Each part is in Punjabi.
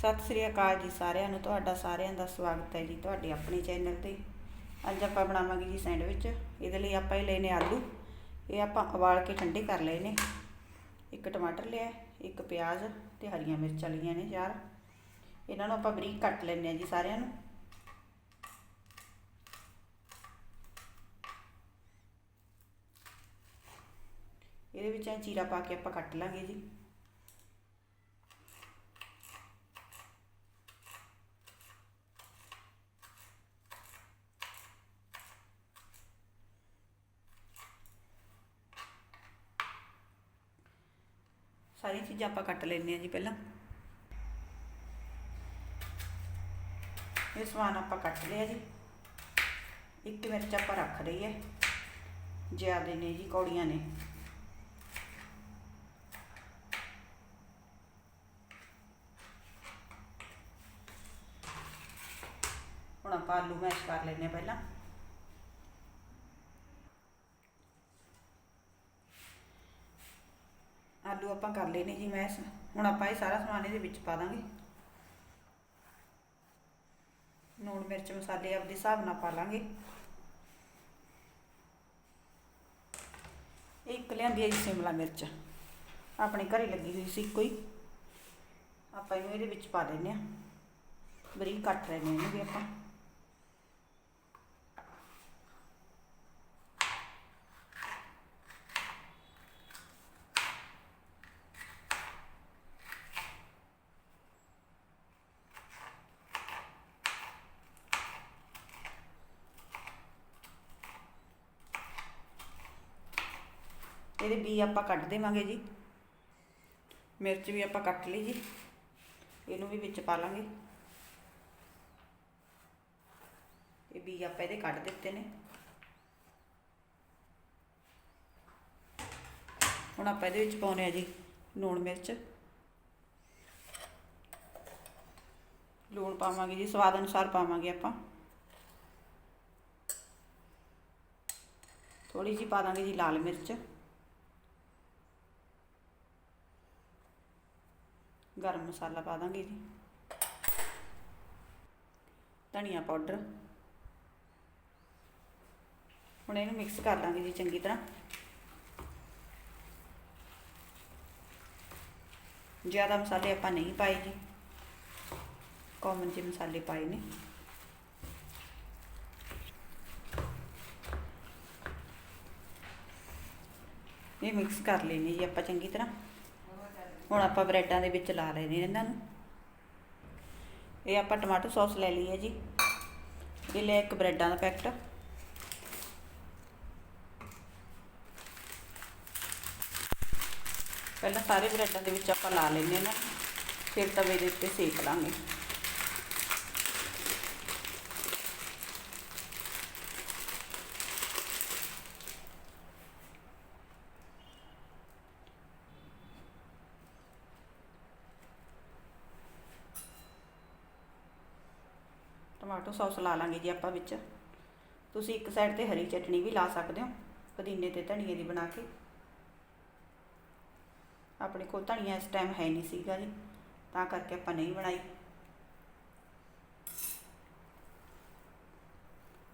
ਸਤਿ ਸ੍ਰੀ ਅਕਾਲ ਜੀ ਸਾਰਿਆਂ ਨੂੰ, ਤੁਹਾਡਾ ਸਾਰਿਆਂ ਦਾ ਸਵਾਗਤ ਹੈ ਜੀ ਤੁਹਾਡੇ ਆਪਣੇ ਚੈਨਲ ਤੇ। ਅੱਜ ਆਪਾਂ ਬਣਾਵਾਂਗੇ ਜੀ ਸੈਂਡਵਿਚ, ਇਹਦੇ ਲਈ ਆਪਾਂ ਇਹ ਲਏ ਨੇ ਆਲੂ, ਇਹ ਆਪਾਂ ਉਬਾਲ ਕੇ ਠੰਡੇ ਕਰ ਲਏ ਨੇ। ਇੱਕ ਟਮਾਟਰ ਲਿਆ, ਇੱਕ ਪਿਆਜ਼ ਤੇ ਹਰੀਆਂ ਮਿਰਚਾਂ ਲਈਆਂ ਨੇ ਚਾਰ ਇਹਨਾਂ ਨੂੰ ਆਪਾਂ ਬਰੀਕ ਕੱਟ ਲੈਣੇ ਆ ਜੀ ਸਾਰਿਆਂ ਨੂੰ। ਇਹਦੇ ਵਿੱਚ ਐ ਚੀਰਾ ਪਾ ਕੇ ਆਪਾਂ ਕੱਟ ਲਾਂਗੇ ਜੀ। ਸਾਰੀ ਚੀਜ਼ਾਂ ਆਪਾਂ ਕੱਟ ਲੈਣੇ ਆ ਜੀ ਪਹਿਲਾਂ। ਇਹ ਸਮਾਨ ਆਪਾਂ ਕੱਟ ਲਿਆ ਜੀ। ਇੱਕ ਮਿਰਚ ਆਪਾਂ ਰੱਖ ਲਈ ਹੈ। ਜ਼ਿਆਦੇ ਨੇ ਜੀ, ਕੌੜੀਆਂ ਨੇ। ਹੁਣ ਆਪਾਂ ਆਲੂ ਮੈਸ਼ ਕਰ ਲੈਣੇ ਆ ਪਹਿਲਾਂ ਆਲੂ ਆਪਾਂ ਕਰ ਲਏ ਨੇ ਜੀ ਮੈਸ਼ ਹੁਣ ਆਪਾਂ ਇਹ ਸਾਰਾ ਸਮਾਨ ਇਹਦੇ ਵਿੱਚ ਪਾ ਦਾਂਗੇ। ਨੂਣ ਮਿਰਚ ਮਸਾਲੇ ਆਪਦੇ ਹਿਸਾਬ ਨਾਲ ਪਾ ਲਾਂਗੇ। ਇੱਕ ਲਿਆਂਦੀ ਹੈ ਜੀ ਸ਼ਿਮਲਾ ਮਿਰਚ। ਆਪਣੇ ਘਰੇ ਲੱਗੀ ਹੋਈ ਸੀ ਕੋਈ ਆਪਾਂ ਇਹਨੂੰ ਇਹਦੇ ਵਿੱਚ ਪਾ ਦਿੰਦੇ ਆ ਬਰੀਕ ਕੱਟ ਲੈਣੇ ਇਹਨੂੰ ਵੀ ਆਪਾਂ। ਇਹਦੇ ਬੀ ਆਪਾਂ ਕੱਢ ਦੇਵਾਂਗੇ ਜੀ। ਮਿਰਚ ਵੀ ਆਪਾਂ ਕੱਟ ਲਈ ਜੀ। ਇਹਨੂੰ ਵੀ ਵਿੱਚ ਪਾ ਲਾਂਗੇ। ਇਹ ਬੀ ਆਪਾਂ ਇਹਦੇ ਕੱਢ ਦਿੱਤੇ ਨੇ। ਹੁਣ ਆਪਾਂ ਇਹਦੇ ਵਿੱਚ ਪਾਉਨੇ ਆ ਜੀ ਲੂਣ ਮਿਰਚ। ਲੂਣ ਪਾਵਾਂਗੇ ਜੀ, ਸਵਾਦ ਅਨੁਸਾਰ ਪਾਵਾਂਗੇ ਆਪਾਂ। ਥੋੜੀ ਜੀ ਪਾ ਦਾਂਗੇ ਜੀ ਲਾਲ ਮਿਰਚ। ਗਰਮ ਮਸਾਲਾ ਪਾ ਦਾਂਗੇ ਜੀ। ਧਨੀਆ ਪਾਊਡਰ। ਹੁਣ ਇਹਨੂੰ ਮਿਕਸ ਕਰ ਦਾਂਗੇ ਜੀ ਚੰਗੀ ਤਰ੍ਹਾਂ। ਜ਼ਿਆਦਾ ਮਸਾਲੇ ਆਪਾਂ ਨਹੀਂ ਪਾਏ ਜੀ। ਕਾਮਨ ਜਿਹੇ ਮਸਾਲੇ ਪਾਏ ਨੇ। ਇਹ ਮਿਕਸ ਕਰ ਲੈਣੇ ਜੀ ਆਪਾਂ ਚੰਗੀ ਤਰ੍ਹਾਂ। ਹੁਣ ਆਪਾਂ ਬ੍ਰੈਡਾਂ ਦੇ ਵਿੱਚ ਲਾ ਲੈਣੇ ਨੇ ਇਹਨਾਂ ਨੂੰ। ਇਹ ਆਪਾਂ ਟਮਾਟੋ ਸੌਸ ਲੈ ਲਈ ਹੈ ਜੀ। ਇਹ ਲੈ ਇੱਕ ਬ੍ਰੈਡਾਂ ਦਾ ਪੈਕਟ। ਪਹਿਲਾਂ ਸਾਰੇ ਬ੍ਰੈਡਾਂ ਦੇ ਵਿੱਚ ਆਪਾਂ ਲਾ ਲੈਂਦੇ ਹਾਂ ਨਾ। ਫਿਰ ਤਵੇ ਦੇ ਉੱਤੇ ਸੇਕ ਲਾਂਗੇ। ਟਮਾਟੋ ਸੌਸ ਲਾ ਲਾਂਗੇ ਜੀ ਆਪਾਂ ਵਿੱਚ। ਤੁਸੀਂ ਇੱਕ ਸਾਈਡ ਤੇ ਹਰੀ ਚਟਣੀ ਵੀ ਲਾ ਸਕਦੇ ਹੋ, ਪੁਦੀਨੇ ਤੇ ਧਨੀਏ ਦੀ ਬਣਾ ਕੇ। ਆਪਣੇ ਕੋਲ ਧਨੀਆ ਇਸ ਟਾਈਮ ਹੈ ਨਹੀਂ ਸੀਗਾ ਜੀ, ਤਾਂ ਕਰਕੇ ਆਪਾਂ ਨਹੀਂ ਬਣਾਈ।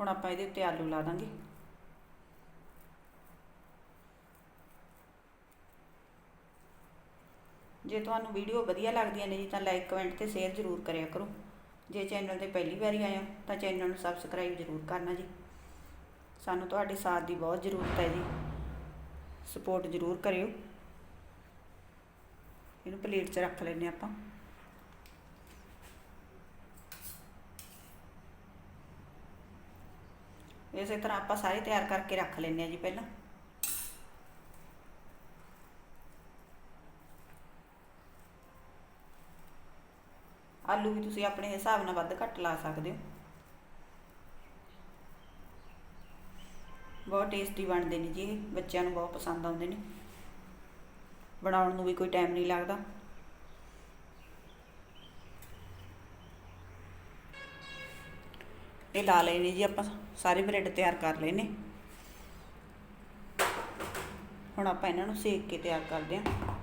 ਹੁਣ ਆਪਾਂ ਇਹਦੇ ਉੱਤੇ ਆਲੂ ਲਾ ਦਾਂਗੇ। ਜੇ ਤੁਹਾਨੂੰ ਵੀਡੀਓ ਵਧੀਆ ਲੱਗਦੀਆਂ ਨੇ ਜੀ ਤਾਂ ਲਾਈਕ ਕਮੈਂਟ ਤੇ ਸ਼ੇਅਰ ਜ਼ਰੂਰ ਕਰਿਆ ਕਰੋ। ਜੇ ਚੈਨਲ ਤੇ ਪਹਿਲੀ ਵਾਰੀ ਆਏ ਤਾਂ ਚੈਨਲ ਨੂੰ ਸਬਸਕ੍ਰਾਈਬ ਜ਼ਰੂਰ ਕਰਨਾ ਜੀ। ਸਾਨੂੰ ਤੁਹਾਡੇ ਸਾਥ ਦੀ ਬਹੁਤ ਜ਼ਰੂਰਤ ਹੈ ਜੀ। ਸਪੋਰਟ ਜ਼ਰੂਰ ਕਰਿਓ। ਇਹਨੂੰ ਪਲੇਟ 'ਚ ਰੱਖ ਲੈਨੇ ਆਪਾਂ। ਇਸੇ ਤਰ੍ਹਾਂ ਆਪਾਂ ਸਾਰੇ ਤਿਆਰ ਕਰਕੇ ਰੱਖ ਲੈਨੇ ਆ ਜੀ ਪਹਿਲਾਂ। ਆਲੂ ਵੀ ਤੁਸੀਂ ਆਪਣੇ ਹਿਸਾਬ ਨਾਲ ਵੱਧ ਘੱਟ ਲਾ ਸਕਦੇ ਹੋ। ਬਹੁਤ ਟੇਸਟੀ ਬਣਦੇ ਨੇ ਜੀ ਇਹ, ਬੱਚਿਆਂ ਨੂੰ ਬਹੁਤ ਪਸੰਦ ਆਉਂਦੇ ਨੇ। ਬਣਾਉਣ ਨੂੰ ਵੀ ਕੋਈ ਟਾਈਮ ਨਹੀਂ ਲੱਗਦਾ। ਇਹ ਲਾ ਲਏ ਨੇ ਜੀ ਆਪਾਂ, ਸਾਰੇ ਬ੍ਰੈਡ ਤਿਆਰ ਕਰ ਲਏ ਨੇ। ਹੁਣ ਆਪਾਂ ਇਹਨਾਂ ਨੂੰ ਸੇਕ ਕੇ ਤਿਆਰ ਕਰਦੇ ਹਾਂ।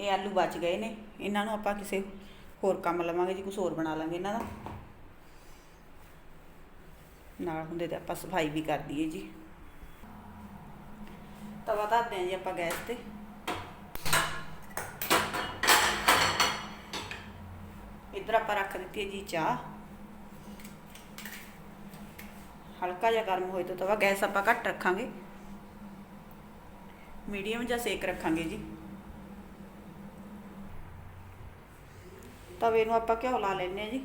ਇਹ ਆਲੂ ਬਚ ਗਏ ਨੇ, ਇਹਨਾਂ ਨੂੰ ਆਪਾਂ ਕਿਸੇ ਹੋਰ ਕੰਮ ਲਵਾਂਗੇ ਜੀ ਕੁਝ ਹੋਰ ਬਣਾ ਲਾਂਗੇ ਇਹਨਾਂ ਦਾ। ਨਾਲ ਹੁੰਦੇ ਤੇ ਆਪਾਂ ਸਫ਼ਾਈ ਵੀ ਕਰ ਦਈਏ ਜੀ। ਤਵਾ ਧਰਦੇ ਹਾਂ ਜੀ ਆਪਾਂ ਗੈਸ ਤੇ। ਇੱਧਰ ਆਪਾਂ ਰੱਖ ਦਿੱਤੀ ਹੈ ਜੀ ਚਾਹ। ਹਲਕਾ ਜਿਹਾ ਗਰਮ ਹੋਏ ਤੋਂ ਤਵਾ, ਗੈਸ ਆਪਾਂ ਘੱਟ ਰੱਖਾਂਗੇ। ਮੀਡੀਅਮ ਜਾਂ ਸੇਕ ਰੱਖਾਂਗੇ ਜੀ। ਤਵੇ ਨੂੰ ਆਪਾਂ ਘਿਓ ਲਾ ਲੈਣੇ ਆ ਜੀ।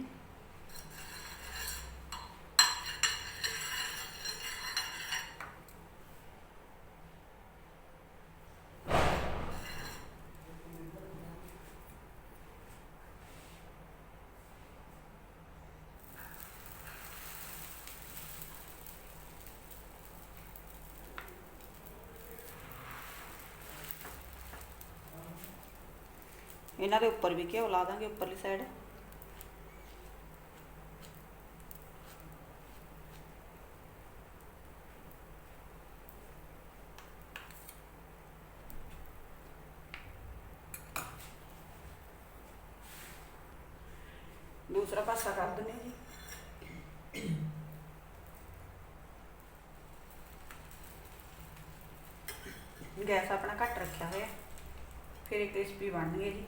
ਇਹਨਾਂ ਦੇ ਉੱਪਰ ਵੀ ਘਿਓ ਲਾ ਦਾਂਗੇ ਉੱਪਰਲੀ ਸਾਈਡ ਦੂਸਰਾ ਪਾਸਾ ਕਰ ਦਿੰਦੇ ਜੀ। ਗੈਸ ਆਪਣਾ ਘੱਟ ਰੱਖਿਆ ਹੋਇਆ। ਫਿਰ ਇਹ ਕ੍ਰਿਸਪੀ ਬਣਨਗੇ ਜੀ।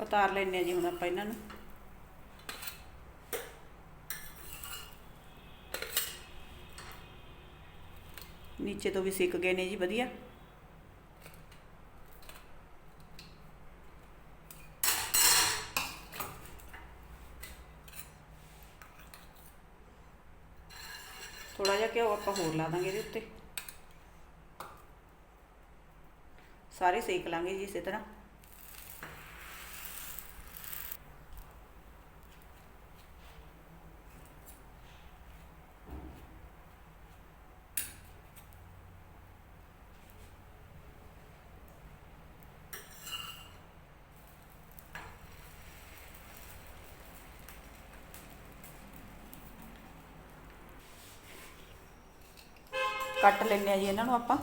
ਉਤਾਰ ਲੈਣੇ ਜੀ ਹੁਣ ਆਪਾਂ ਇਹਨਾਂ ਨੂੰ। ਨੀਚੇ ਤੋਂ ਵੀ ਸਿੱਕ ਗਏ ਨੇ ਜੀ, ਵਧੀਆ। ਥੋੜਾ ਜਿਹਾ ਘਿਓ ਆਪਾਂ ਹੋਰ ਲਾ ਦਾਂਗੇ ਇਹਦੇ ਉੱਤੇ। ਸਾਰੇ ਸੇਕ ਲਾਂਗੇ ਜੀ ਇਸੇ ਤਰ੍ਹਾਂ। ਕੱਟ ਲੈਣੇ ਆ ਜੀ ਇਹਨਾਂ ਨੂੰ ਆਪਾਂ।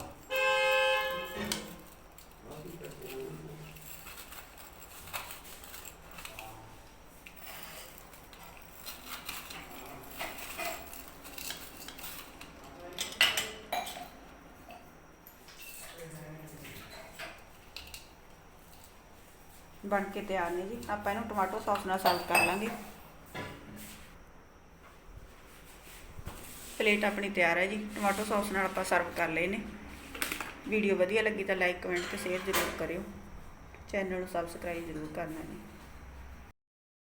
ਬਣ ਕੇ ਤਿਆਰ ਨੇ ਜੀ। ਆਪਾਂ ਇਹਨੂੰ ਟਮਾਟੋ ਸੌਸ ਨਾਲ ਸਰਵ ਕਰ ਲਾਂਗੇ। ਪਲੇਟ ਆਪਣੀ ਤਿਆਰ ਹੈ ਜੀ। ਟਮਾਟੋ ਸੌਸ ਨਾਲ ਆਪਾਂ ਸਰਵ ਕਰ ਲਏ ਨੇ। ਵੀਡੀਓ ਵਧੀਆ ਲੱਗੀ ਤਾਂ ਲਾਈਕ, ਕਮੈਂਟ ਤੇ ਸ਼ੇਅਰ ਜ਼ਰੂਰ ਕਰਿਓ। ਚੈਨਲ ਨੂੰ ਸਬਸਕ੍ਰਾਈਬ ਜ਼ਰੂਰ ਕਰਨਾ ਜੀ।